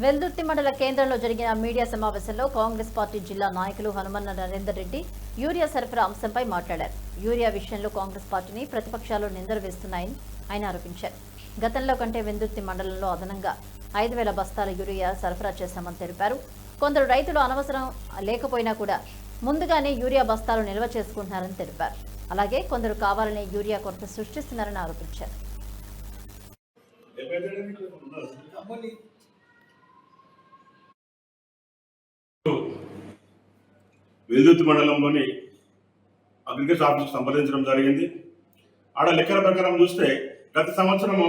వెల్దుర్తి మండల కేంద్రంలో జరిగిన మీడియా సమావేశంలో కాంగ్రెస్ పార్టీ జిల్లా నాయకులు హనుమన్న నరేందర్ రెడ్డి యూరియా సరఫరా అంశంపై మాట్లాడారు. యూరియా విషయంలో కాంగ్రెస్ పార్టీని ప్రతిపక్షాలు నిందలు వేస్తున్నాయని ఆయన ఆరోపించారు. గతంలో కంటే వెందుర్తి మండలంలో అదనంగా ఐదు వేల బస్తాల యూరియా సరఫరా చేశామని తెలిపారు. కొందరు రైతులు అనవసరం లేకపోయినా కూడా ముందుగానే యూరియా బస్తాలు నిల్వ చేసుకుంటున్నారని తెలిపారు. అలాగే కొందరు కావాలనే యూరియా కొరత సృష్టిస్తున్నారని ఆరోపించారు. వెల్దుర్తి మండలంలోని అగ్రికల్చర్ ఆఫీస్ సంప్రదించడం జరిగింది. ఆడ లెక్కల ప్రకారం చూస్తే గత సంవత్సరము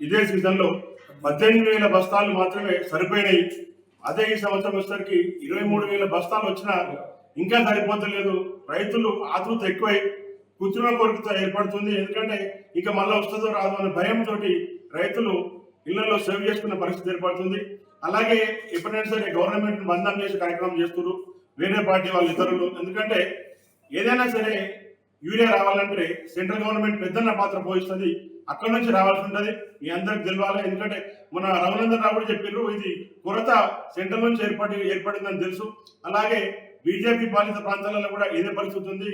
ఇదే సీజన్లో పద్దెనిమిది వేల బస్తాలు మాత్రమే సరిపోయినాయి. అదే ఈ సంవత్సరం వచ్చేసరికి ఇరవై మూడు వేల బస్తాలు వచ్చినా ఇంకా సరిపోతలేదు. రైతులు ఆతృత ఎక్కువై కృత్రిమ కోరికతో ఏర్పడుతుంది. ఎందుకంటే ఇక మళ్ళీ వస్తుందో రాదో అనే భయంతో రైతులు ఇళ్ళలో సేవ్ చేసుకునే పరిస్థితి ఏర్పడుతుంది. అలాగే ఎప్పుడైనా సరే గవర్నమెంట్ బంధం చేసే కార్యక్రమం చేస్తున్నారు వేరే పార్టీ వాళ్ళు ఇతరులు. ఎందుకంటే ఏదైనా సరే యూరియా రావాలంటే సెంట్రల్ గవర్నమెంట్ పెద్దన్న పాత్ర పోషిస్తుంది. అక్కడ నుంచి రావాల్సి ఉంటుంది. మీ అందరికి తెలవాలి. ఎందుకంటే మన రఘునందన్ రావు కూడా చెప్పారు ఇది కొరత సెంట్రల్ నుంచి ఏర్పడి ఏర్పడిందని తెలుసు. అలాగే బీజేపీ పాలిత ప్రాంతాలలో కూడా ఇదే పరిస్థితి ఉంది.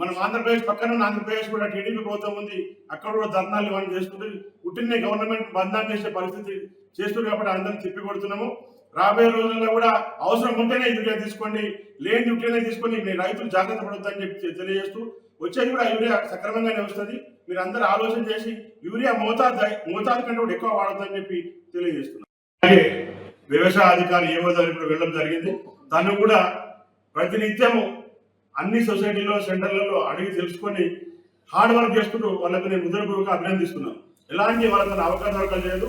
మనం ఆంధ్రప్రదేశ్ పక్కన ఆంధ్రప్రదేశ్ కూడా టీడీపీ ప్రభుత్వం ఉంది. అక్కడ కూడా ధర్నాలు ఇవన్నీ చేస్తుంది పుట్టిన గవర్నమెంట్ బంధాన్ని చేసే పరిస్థితి చేస్తుంది కాబట్టి అందరం తిప్పి కొడుతున్నాము. రాబోయే రోజుల్లో కూడా అవసరం ఉంటేనే యూరియా తీసుకోండి లేని యూరియానే తీసుకొని మీ రైతులు జాగ్రత్త పడొద్దని చెప్పి తెలియజేస్తూ వచ్చేది కూడా యూరియా సక్రమంగానే వస్తుంది. మీరు అందరూ ఆలోచన చేసి యూరియా మోతాదు మోతాదు కంటే కూడా ఎక్కువ వాడొద్దని చెప్పి తెలియజేస్తున్నాం. అలాగే వ్యవసాయ అధికారి ఏవో దగ్గర ఇప్పుడు వెళ్ళడం జరిగింది. తను కూడా ప్రతినిత్యము అన్ని సొసైటీలో సెంటర్లలో అడిగి తెలుసుకొని హార్డ్ వర్క్ చేసుకుంటూ వాళ్ళకు నేను ఉదయపూర్వక అభినందిస్తున్నాను. ఎలాంటి వాళ్ళకి అవకాశాలు లేదు